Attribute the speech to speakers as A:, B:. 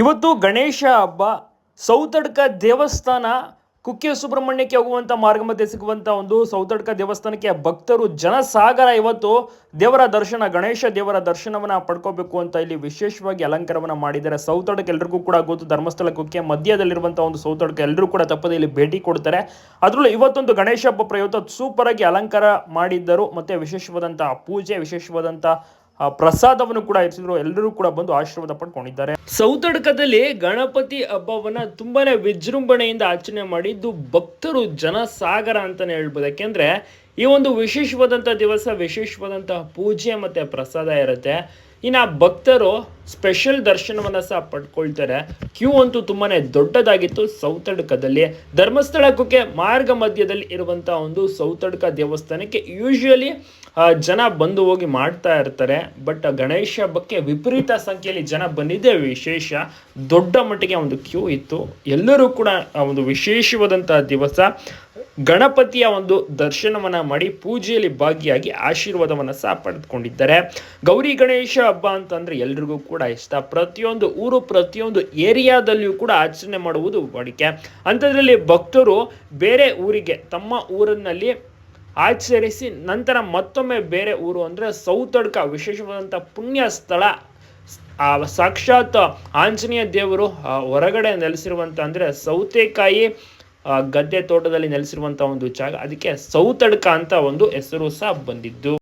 A: ಇವತ್ತು ಗಣೇಶ ಹಬ್ಬ, ಸೌತಡ್ಕ ದೇವಸ್ಥಾನ ಕುಕ್ಕೆ ಸುಬ್ರಹ್ಮಣ್ಯಕ್ಕೆ ಹೋಗುವಂಥ ಮಾರ್ಗ ಮಧ್ಯೆ ಸಿಗುವಂಥ ಒಂದು ಸೌತಡ್ಕ ದೇವಸ್ಥಾನಕ್ಕೆ ಭಕ್ತರು ಜನಸಾಗರ ಇವತ್ತು. ದೇವರ ದರ್ಶನ, ಗಣೇಶ ದೇವರ ದರ್ಶನವನ್ನು ಪಡ್ಕೋಬೇಕು ಅಂತ ಇಲ್ಲಿ ವಿಶೇಷವಾಗಿ ಅಲಂಕಾರವನ್ನು ಮಾಡಿದ್ದಾರೆ. ಸೌತಡ್ಕ ಎಲ್ರಿಗೂ ಕೂಡ ಗೊತ್ತು, ಧರ್ಮಸ್ಥಳ ಕುಕ್ಕೆ ಮಧ್ಯದಲ್ಲಿರುವಂಥ ಒಂದು ಸೌತಡ್ಕ ಎಲ್ಲರೂ ಕೂಡ ತಪ್ಪದೆ ಇಲ್ಲಿ ಭೇಟಿ ಕೊಡ್ತಾರೆ. ಅದರಲ್ಲೂ ಇವತ್ತೊಂದು ಗಣೇಶ ಹಬ್ಬ ಪ್ರಯುಕ್ತ ಸೂಪರಾಗಿ ಅಲಂಕಾರ ಮಾಡಿದ್ದರು. ಮತ್ತು ವಿಶೇಷವಾದಂಥ ಪೂಜೆ ವಿಶೇಷವಾದಂಥ ಪ್ರಸಾದವನ್ನು ಕೂಡ ಇರಿಸಿದ್ರು. ಎಲ್ಲರೂ ಕೂಡ ಬಂದು ಆಶೀರ್ವಾದ ಪಡ್ಕೊಂಡಿದ್ದಾರೆ. ಸೌತಡ್ಕದಲ್ಲಿ ಗಣಪತಿ ಹಬ್ಬವನ್ನ ತುಂಬಾನೇ ವಿಜೃಂಭಣೆಯಿಂದ ಆಚರಣೆ ಮಾಡಿದ್ದು ಭಕ್ತರು ಜನಸಾಗರ ಅಂತಾನೆ ಹೇಳ್ಬೋದು. ಯಾಕೆಂದ್ರೆ ಈ ಒಂದು ವಿಶೇಷವಾದಂಥ ದಿವಸ, ವಿಶೇಷವಾದಂತಹ ಪೂಜೆ ಮತ್ತು ಪ್ರಸಾದ ಇರುತ್ತೆ. ಇನ್ನು ಭಕ್ತರು ಸ್ಪೆಷಲ್ ದರ್ಶನವನ್ನು ಸಹ ಪಡ್ಕೊಳ್ತಾರೆ. ಕ್ಯೂ ಅಂತೂ ತುಂಬಾ ದೊಡ್ಡದಾಗಿತ್ತು ಸೌತಡ್ಕದಲ್ಲಿ. ಧರ್ಮಸ್ಥಳ ಕುಕ್ಕೆ ಮಾರ್ಗ ಮಧ್ಯದಲ್ಲಿ ಇರುವಂತಹ ಒಂದು ಸೌತಡ್ಕ ದೇವಸ್ಥಾನಕ್ಕೆ ಯೂಶುವಲಿ ಜನ ಬಂದು ಹೋಗಿ ಮಾಡ್ತಾ ಇರ್ತಾರೆ. ಬಟ್ ಗಣೇಶ ಹಬ್ಬಕ್ಕೆ ವಿಪರೀತ ಸಂಖ್ಯೆಯಲ್ಲಿ ಜನ ಬಂದಿದ್ದೇ ವಿಶೇಷ. ದೊಡ್ಡ ಮಟ್ಟಿಗೆ ಒಂದು ಕ್ಯೂ ಇತ್ತು. ಎಲ್ಲರೂ ಕೂಡ ಒಂದು ವಿಶೇಷವಾದಂತಹ ದಿವಸ. ಗಣಪತಿಯ ಒಂದು ದರ್ಶನವನ್ನ ಮಾಡಿ ಪೂಜೆಯಲ್ಲಿ ಭಾಗಿಯಾಗಿ ಆಶೀರ್ವಾದವನ್ನ ಸಹ ಪಡೆದುಕೊಂಡಿದ್ದಾರೆ. ಗೌರಿ ಗಣೇಶ ಹಬ್ಬ ಅಂತಂದ್ರೆ ಎಲ್ರಿಗೂ ಕೂಡ ಇಷ್ಟ. ಪ್ರತಿಯೊಂದು ಊರು, ಪ್ರತಿಯೊಂದು ಏರಿಯಾದಲ್ಲಿಯೂ ಕೂಡ ಆಚರಣೆ ಮಾಡುವುದು ವಾಡಿಕೆ. ಅಂಥದ್ರಲ್ಲಿ ಭಕ್ತರು ಬೇರೆ ಊರಿಗೆ ತಮ್ಮ ಊರಿನಲ್ಲಿ ಆಚರಿಸಿ ನಂತರ ಮತ್ತೊಮ್ಮೆ ಬೇರೆ ಊರು ಅಂದರೆ ಸೌತಡ್ಕ ವಿಶೇಷವಾದಂಥ ಪುಣ್ಯ ಸ್ಥಳ, ಆ ಸಾಕ್ಷಾತ್ ಆಂಜನೇಯ ದೇವರು ಹೊರಗಡೆ ನೆಲೆಸಿರುವಂಥ ಅಂದರೆ ಸೌತೆಕಾಯಿ ಗದ್ದೆ ತೋಟದಲ್ಲಿ ನೆಲೆಸಿರುವಂತಹ ಒಂದು ಜಾಗ. ಅದಕ್ಕೆ ಸೌತಡ್ಕ ಅಂತ ಒಂದು ಹೆಸರು ಸಹ ಬಂದಿದ್ದು.